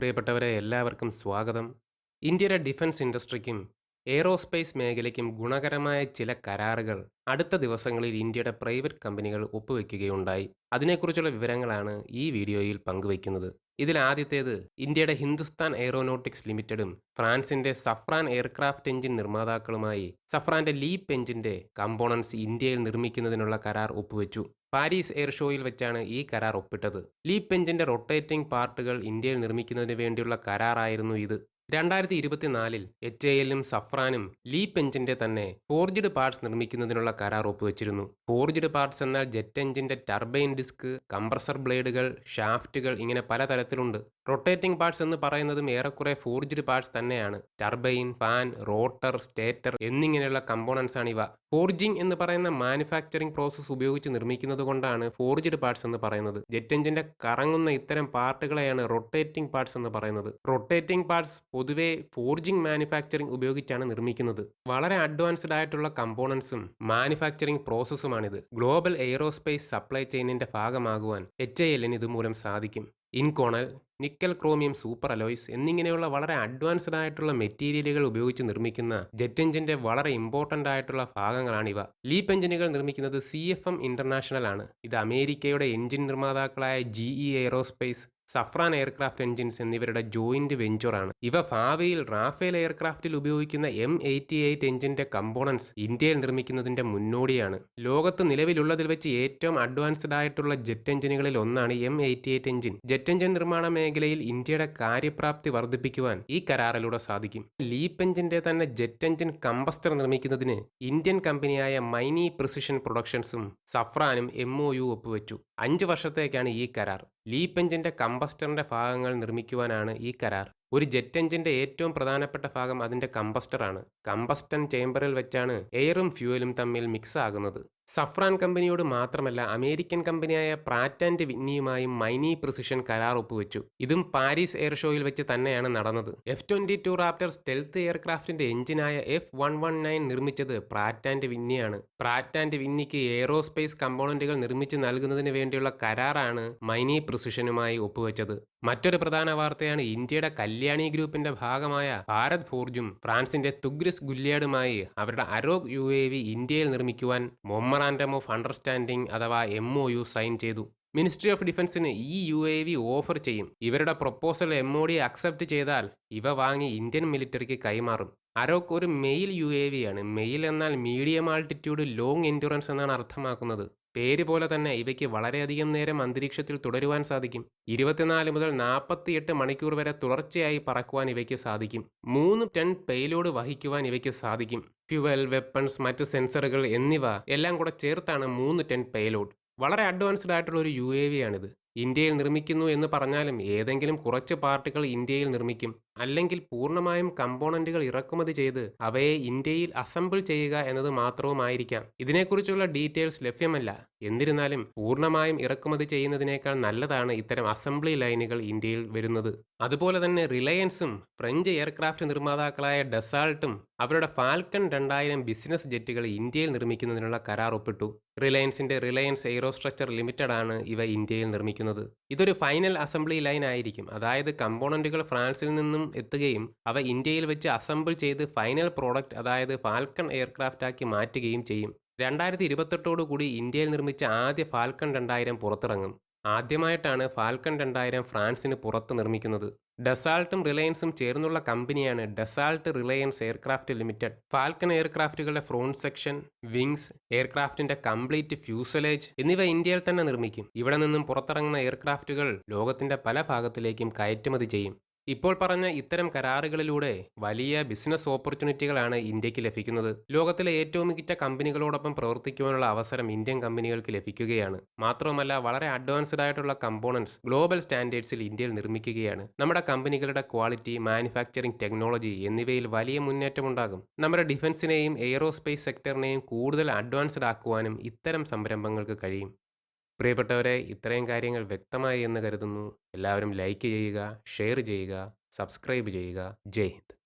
പ്രിയപ്പെട്ടവരെ എല്ലാവർക്കും സ്വാഗതം. ഇന്ത്യയുടെ ഡിഫൻസ് ഇൻഡസ്ട്രിക്കും എയ്റോസ്പേസ് മേഖലയ്ക്കും ഗുണകരമായ ചില കരാറുകൾ അടുത്ത ദിവസങ്ങളിൽ ഇന്ത്യയുടെ പ്രൈവറ്റ് കമ്പനികൾ ഒപ്പുവെക്കുകയുണ്ടായി. അതിനെക്കുറിച്ചുള്ള വിവരങ്ങളാണ് ഈ വീഡിയോയിൽ പങ്കുവയ്ക്കുന്നത് ഇതിൽ ആദ്യത്തേത് ഇന്ത്യയുടെ ഹിന്ദുസ്ഥാൻ എയ്റോനോട്ടിക്സ് ലിമിറ്റഡും ഫ്രാൻസിന്റെ സഫ്രാൻ എയർക്രാഫ്റ്റ് എഞ്ചിൻ നിർമ്മാതാക്കളുമായി സഫ്രാന്റെ ലീപ് എഞ്ചിന്റെ കമ്പോണൻസ് ഇന്ത്യയിൽ നിർമ്മിക്കുന്നതിനുള്ള കരാർ ഒപ്പുവെച്ചു. പാരീസ് എയർ ഷോയിൽ വെച്ചാണ് ഈ കരാർ ഒപ്പിട്ടത്. ലീപ് എഞ്ചിന്റെ റൊട്ടേറ്റിംഗ് പാർട്ടുകൾ ഇന്ത്യയിൽ നിർമ്മിക്കുന്നതിന് വേണ്ടിയുള്ള കരാറായിരുന്നു ഇത്. രണ്ടായിരത്തി ഇരുപത്തിനാലിൽ എച്ച് എ എല്ലും സഫ്രാനും ലീപ് എഞ്ചിന്റെ തന്നെ ഫോർജ്ഡ് പാർട്സ് നിർമ്മിക്കുന്നതിനുള്ള കരാർ ഒപ്പുവെച്ചിരുന്നു. ഫോർജ്ഡ് പാർട്സ് എന്നാൽ ജെറ്റ് എഞ്ചിന്റെ ടർബൈൻ ഡിസ്ക് കംപ്രസർ ബ്ലേഡുകൾ ഷാഫ്റ്റുകൾ ഇങ്ങനെ പലതരത്തിലുണ്ട്. റൊട്ടേറ്റിംഗ് പാർട്സ് എന്ന് പറയുന്നതും ഏറെക്കുറെ ഫോർജ്ഡ് പാർട്സ് തന്നെയാണ്. ടർബൈൻ ഫാൻ റോട്ടർ സ്റ്റേറ്റർ എന്നിങ്ങനെയുള്ള കമ്പോണൻസ് ആണ് ഇവ. ഫോർജിംഗ് എന്ന് പറയുന്ന മാനുഫാക്ചറിംഗ് പ്രോസസ്സ് ഉപയോഗിച്ച് നിർമ്മിക്കുന്നത് കൊണ്ടാണ് ഫോർജ്ഡ് പാർട്സ് എന്ന് പറയുന്നത്. ജെറ്റ് എഞ്ചിന്റെ കറങ്ങുന്ന ഇത്തരം പാർട്ടുകളെയാണ് റൊട്ടേറ്റിംഗ് പാർട്സ് എന്ന് പറയുന്നത്. റൊട്ടേറ്റിംഗ് പാർട്സ് പൊതുവെ ഫോർജിംഗ് മാനുഫാക്ചറിംഗ് ഉപയോഗിച്ചാണ് നിർമ്മിക്കുന്നത്. വളരെ അഡ്വാൻസ്ഡ് ആയിട്ടുള്ള കമ്പോണൻസും മാനുഫാക്ചറിംഗ് പ്രോസസ്സുമാണിത്. ഗ്ലോബൽ എയ്റോസ്പേസ് സപ്ലൈ ചെയിനിന്റെ ഭാഗമാകുവാൻ എച്ച് ഐ എല്ലിന് ഇതുമൂലം സാധിക്കും. Inconel nickel chromium super alloys എന്നിങ്ങനെയുള്ള വളരെ അഡ്വാൻസ്ഡ് ആയിട്ടുള്ള മെറ്റീരിയലുകൾ ഉപയോഗിച്ച് നിർമ്മിക്കുന്ന ജെറ്റ് എഞ്ചിന്റെ വളരെ ഇമ്പോർട്ടന്റ് ആയിട്ടുള്ള ഭാഗങ്ങളാണിവ. ലീപ്പ് എഞ്ചിനുകൾ നിർമ്മിക്കുന്നത് സി എഫ് എം ഇന്റർനാഷണൽ ആണ് ഇത് അമേരിക്കയുടെ engine നിർമ്മാതാക്കളായ G E aerospace Safran aircraft engines എന്നിവരുടെ ജോയിന്റ് വെഞ്ചറാണ്. ഇവ ഭാവിയിൽ റാഫേൽ എയർക്രാഫ്റ്റിൽ ഉപയോഗിക്കുന്ന എം എയ്റ്റി എയ്റ്റ് എഞ്ചിന്റെ കമ്പോണൻസ് ഇന്ത്യയിൽ നിർമ്മിക്കുന്നതിന്റെ മുന്നോടിയാണ്. ലോകത്ത് നിലവിലുള്ളതിൽ വെച്ച് ഏറ്റവും അഡ്വാൻസ്ഡ് ആയിട്ടുള്ള ജെറ്റ് എഞ്ചിനുകളിൽ ഒന്നാണ് M eighty eight engine jet engine നിർമ്മാണ മേഖലയിൽ ഇന്ത്യയുടെ കാര്യപ്രാപ്തി വർദ്ധിപ്പിക്കുവാൻ ഈ കരാറിലൂടെ സാധിക്കും. ലീപ്പ് എഞ്ചിന്റെ തന്നെ ജെറ്റ് എഞ്ചിൻ കമ്പസ്റ്റർ നിർമ്മിക്കുന്നതിന് ഇന്ത്യൻ കമ്പനിയായ മൈനി പ്രിസിഷൻ പ്രൊഡക്ഷൻസും സഫ്രാനും എം ഒ യു ഒപ്പുവെച്ചു. അഞ്ച് വർഷത്തേക്കാണ് ഈ കരാർ. ലീപ്പ് എഞ്ചിന്റെ കമ്പസ്റ്ററിന്റെ ഭാഗങ്ങൾ നിർമ്മിക്കുവാനാണ് ഈ കരാർ. ഒരു ജെറ്റ് എഞ്ചിന്റെ ഏറ്റവും പ്രധാനപ്പെട്ട ഭാഗം അതിന്റെ കമ്പസ്റ്ററാണ്. കമ്പസ്റ്റൻ ചേംബറിൽ വെച്ചാണ് എയറും ഫ്യൂവലും തമ്മിൽ മിക്സ് ആകുന്നത് സഫ്രാൻ കമ്പനിയോട് മാത്രമല്ല അമേരിക്കൻ കമ്പനിയായ പ്രാറ്റ് ആൻഡ് വിന്നിയുമായും മൈനി പ്രിസിഷൻ കരാർ ഒപ്പുവെച്ചു. ഇതും പാരീസ് എയർ ഷോയിൽ വെച്ച് തന്നെയാണ് നടന്നത്. F twenty two raptor stealth എയർക്രാഫ്റ്റിന്റെ എഞ്ചിനായ എഫ് വൺ വൺ നയൻ നിർമ്മിച്ചത് പ്രാറ്റ് ആൻഡ് വിന്നിയാണ് പ്രാറ്റ് ആൻഡ് വിന്നിക്ക് എയറോസ്പേസ് കമ്പോണന്റുകൾ നിർമ്മിച്ച് നൽകുന്നതിന് വേണ്ടിയുള്ള കരാറാണ് മൈനി പ്രിസിഷനുമായി ഒപ്പുവെച്ചത്. മറ്റൊരു പ്രധാന വാർത്തയാണ് ഇന്ത്യയുടെ കല്യാണി ഗ്രൂപ്പിന്റെ ഭാഗമായ ഭാരത് ഫോർജും ഫ്രാൻസിന്റെ തുഗ്രിസ് ഗുല്യാഡുമായി അവരുടെ അരോഗ് യു എ വി ഇന്ത്യയിൽ നിർമ്മിക്കുവാൻ മൊമ്മറാൻഡം ഓഫ് അണ്ടർസ്റ്റാൻഡിംഗ് അഥവാ എം ഒ യു സൈൻ ചെയ്തു. മിനിസ്ട്രി ഓഫ് ഡിഫൻസിന് ഈ യു എ വി ഓഫർ ചെയ്യും. ഇവരുടെ proposal M O D accept ചെയ്താൽ ഇവ വാങ്ങി ഇന്ത്യൻ മിലിറ്ററിക്ക് കൈമാറും. അരോക്ക് ഒരു മെയിൽ യു എ വി ആണ്. മെയിൽ എന്നാൽ മീഡിയം ആൾട്ടിറ്റ്യൂഡ് ലോങ് എൻഡുറൻസ് എന്നാണ് അർത്ഥമാക്കുന്നത്. പേര് പോലെ തന്നെ ഇവയ്ക്ക് വളരെയധികം നേരം അന്തരീക്ഷത്തിൽ തുടരുവാൻ സാധിക്കും. ഇരുപത്തിനാല് മുതൽ നാൽപ്പത്തിയെട്ട് മണിക്കൂർ വരെ തുടർച്ചയായി പറക്കുവാൻ ഇവയ്ക്ക് സാധിക്കും. മൂന്ന് ടൺ പെയിലോട് വഹിക്കുവാൻ ഇവയ്ക്ക് സാധിക്കും. ഫ്യുവൽ വെപ്പൺസ് മറ്റ് സെൻസറുകൾ എന്നിവ എല്ലാം കൂടെ ചേർത്താണ് മൂന്ന് ടൺ പെയിലോഡ് വളരെ അഡ്വാൻസ്ഡ് ആയിട്ടുള്ള ഒരു യു എ വി ആണിത്. ഇന്ത്യയിൽ നിർമ്മിക്കുന്നു എന്ന് പറഞ്ഞാലും ഏതെങ്കിലും കുറച്ച് പാർട്ടുകൾ ഇന്ത്യയിൽ നിർമ്മിക്കും. അല്ലെങ്കിൽ പൂർണമായും കമ്പോണന്റുകൾ ഇറക്കുമതി ചെയ്ത് അവയെ ഇന്ത്യയിൽ അസംബിൾ ചെയ്യുക എന്നത് മാത്രവുമായിരിക്കാം. ഇതിനെക്കുറിച്ചുള്ള ഡീറ്റെയിൽസ് ലഭ്യമല്ല. എന്നിരുന്നാലും പൂർണമായും ഇറക്കുമതി ചെയ്യുന്നതിനേക്കാൾ നല്ലതാണ് ഇത്തരം അസംബ്ലി ലൈനുകൾ ഇന്ത്യയിൽ വരുന്നത്. അതുപോലെ തന്നെ റിലയൻസും ഫ്രഞ്ച് എയർക്രാഫ്റ്റ് നിർമ്മാതാക്കളായ ഡെസാൾട്ടും അവരുടെ ഫാൽക്കൺ രണ്ടായിരം ബിസിനസ് ജെറ്റുകൾ ഇന്ത്യയിൽ നിർമ്മിക്കുന്നതിനുള്ള കരാർ ഒപ്പിട്ടു. റിലയൻസിന്റെ റിലയൻസ് എയ്റോസ്ട്രക്ചർ ലിമിറ്റഡ് ആണ് ഇവ ഇന്ത്യയിൽ നിർമ്മിക്കുന്നത്. ഇതൊരു ഫൈനൽ അസംബ്ലി ലൈൻ ആയിരിക്കും അതായത് കമ്പോണന്റുകൾ ഫ്രാൻസിൽ നിന്നും എത്തുകയും അവ ഇന്ത്യയിൽ വെച്ച് അസംബിൾ ചെയ്ത് ഫൈനൽ പ്രോഡക്റ്റ് അതായത് ഫാൽക്കൺ എയർക്രാഫ്റ്റ് ആക്കി മാറ്റുകയും ചെയ്യും. രണ്ടായിരത്തി ഇരുപത്തെട്ടോടു കൂടി ഇന്ത്യയിൽ നിർമ്മിച്ച ആദ്യ ഫാൽക്കൺ രണ്ടായിരം പുറത്തിറങ്ങും. ആദ്യമായിട്ടാണ് ഫാൽക്കൺ രണ്ടായിരം ഫ്രാൻസിന് പുറത്ത് നിർമ്മിക്കുന്നത്. ഡെസാൾട്ടും റിലയൻസും ചേർന്നുള്ള കമ്പനിയാണ് Dassault Reliance aircraft limited. Falcon എയർക്രാഫ്റ്റുകളുടെ front section wings എയർക്രാഫ്റ്റിന്റെ കംപ്ലീറ്റ് ഫ്യൂസലേജ് എന്നിവ ഇന്ത്യയിൽ തന്നെ നിർമ്മിക്കും. ഇവിടെ നിന്നും പുറത്തിറങ്ങുന്ന എയർക്രാഫ്റ്റുകൾ ലോകത്തിന്റെ പല ഭാഗത്തിലേക്കും കയറ്റുമതി ചെയ്യും. ഇപ്പോൾ പറഞ്ഞ ഇത്തരം കരാറുകളിലൂടെ വലിയ ബിസിനസ് ഓപ്പർച്യൂണിറ്റികളാണ് ഇന്ത്യയ്ക്ക് ലഭിക്കുന്നത്. ലോകത്തിലെ ഏറ്റവും മികച്ച കമ്പനികളോടൊപ്പം പ്രവർത്തിക്കുവാനുള്ള അവസരം ഇന്ത്യൻ കമ്പനികൾക്ക് ലഭിക്കുകയാണ്. മാത്രവുമല്ല വളരെ അഡ്വാൻസ്ഡ് ആയിട്ടുള്ള കമ്പോണൻസ് ഗ്ലോബൽ സ്റ്റാൻഡേർഡ്സിൽ ഇന്ത്യയിൽ നിർമ്മിക്കുകയാണ്. നമ്മുടെ കമ്പനികളുടെ ക്വാളിറ്റി മാനുഫാക്ചറിംഗ് ടെക്നോളജി എന്നിവയിൽ വലിയ മുന്നേറ്റമുണ്ടാകും നമ്മുടെ ഡിഫൻസിനെയും എയ്റോസ്പേസ് സെക്ടറിനെയും കൂടുതൽ അഡ്വാൻസ്ഡ് ആക്കുവാനും ഇത്തരം സംരംഭങ്ങൾക്ക് കഴിയും. പ്രിയപ്പെട്ടവരെ ഇത്രയും കാര്യങ്ങൾ വ്യക്തമായി എന്ന് കരുതുന്നു. എല്ലാവരും ലൈക്ക് ചെയ്യുക ഷെയർ ചെയ്യുക സബ്സ്ക്രൈബ് ചെയ്യുക. ജയ് ഹിന്ദ്.